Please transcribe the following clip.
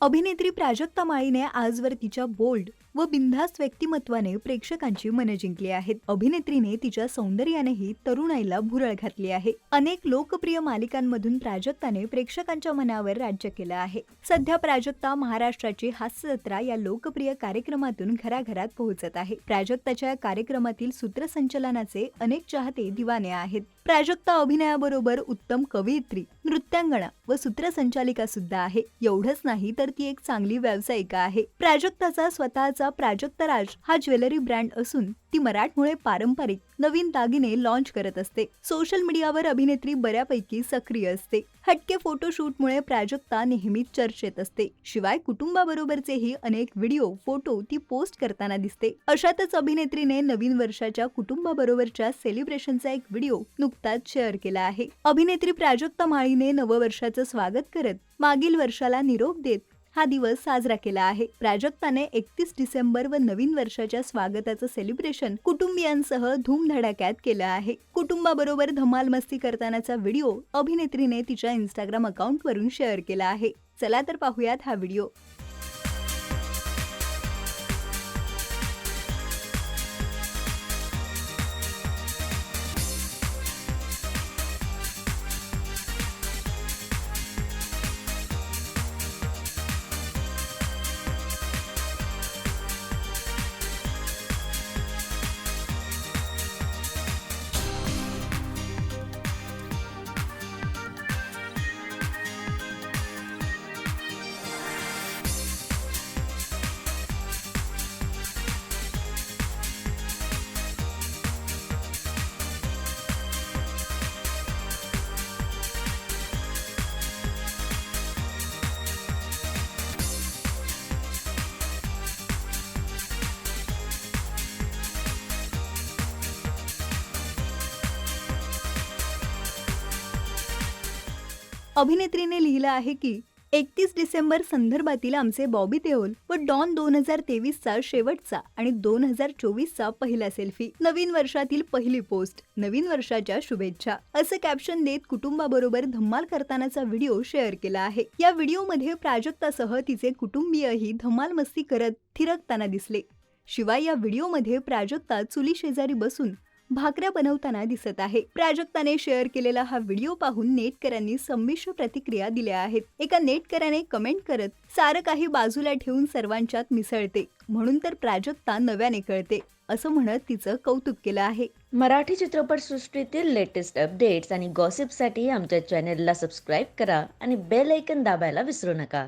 अभिनेत्री प्राजक्ता माळीने आजवर तिच्या बोल्ड व बिनधास्त व्यक्तिमत्वाने प्रेक्षकांची मन जिंकली आहेत. अभिनेत्रीने तिच्या सौंदर्यानेही तरुणाईला भुरळ घातली आहे. अनेक लोकप्रिय मालिकांमधून प्राजक्ताने प्रेक्षकांच्या मनावर राज्य केलं आहे. सध्या प्राजक्ता महाराष्ट्राची हास्य जत्रा या लोकप्रिय कार्यक्रमातून घराघरात पोहोचत आहे. प्राजक्ताच्या कार्यक्रमातील सूत्रसंचलनाचे अनेक चाहते दिवाने आहेत. प्राजक्ता अभिनयाबरोबर उत्तम कवयित्री नृत्यांगणा व सूत्रसंचालिका सुद्धा आहे. एवढंच नाही तर ती एक चांगली व्यावसायिका आहे. प्राजक्ताचा स्वतःचा प्राजक्ता राज हा ज्वेलरी ब्रँड असून ती मराठमुळे पारंपरिक नवीन दागिने लॉन्च करत असते. सोशल मीडियावर अभिनेत्री बऱ्यापैकी सक्रिय असते. हटके फोटोशूटमुळे प्राजक्ता नेहमीच चर्चेत असते. शिवाय कुटुंबाबरोबरचेही अनेक व्हिडिओ फोटो ती पोस्ट करताना दिसते. अशातच अभिनेत्रीने नवीन वर्षाच्या कुटुंबाबरोबरच्या सेलिब्रेशनचा एक व्हिडिओ नुकताच शेअर केला आहे. अभिनेत्री प्राजक्ता माळीने नववर्षाचं स्वागत करत मागील वर्षाला निरोप देत हा दिवस साजरा केला आहे. प्राजक्ताने एकतीस डिसेंबर व नवीन वर्षाच्या स्वागताचं सेलिब्रेशन कुटुंबियांसह धूमधडाक्यात केलं आहे. कुटुंबाबरोबर धमाल मस्ती करतानाचा व्हिडिओ अभिनेत्रीने तिच्या इंस्टाग्राम अकाउंटवरून शेअर केला आहे. चला तर पाहूयात हा व्हिडिओ. अभिनेत्रीने लिहिलं आहे की एकतीस डिसेंबर संदर्भातील आमचे बॉबी देओल व डॉन दोन हजार तेवीसचा शेवटचा आणि दोन हजार चोवीसचा पहिला सेल्फी. नवीन वर्षातील पहिली पोस्ट नवीन वर्षाच्या शुभेच्छा. असं कॅप्शन देत कुटुंबाबरोबर धम्माल करतानाचा व्हिडिओ शेअर केला आहे. या व्हिडिओमध्ये प्राजक्तासह तिचे कुटुंबीयही धम्माल मस्ती करत थिरकताना दिसले. शिवाय या व्हिडिओमध्ये प्राजक्ता चुली शेजारी बसून भाकऱ्या बनवताना दिसत आहे. प्राजक्ताने शेअर केलेला हा व्हिडिओ पाहून नेटकऱ्यांनी संमिश्र प्रतिक्रिया दिल्या आहेत. एका नेटकऱ्याने कमेंट करत सारं काही बाजूला ठेवून सर्वांच्यात मिसळते. म्हणून तर प्राजक्ता नव्याने कळते. असं म्हणत तिचं कौतुक केलं आहे. मराठी चित्रपटसृष्टीतील लेटेस्ट अपडेट्स आणि गॉसिपसाठी आमच्या चॅनेलला सबस्क्राईब करा आणि बेल ऐकन दाबायला विसरू नका.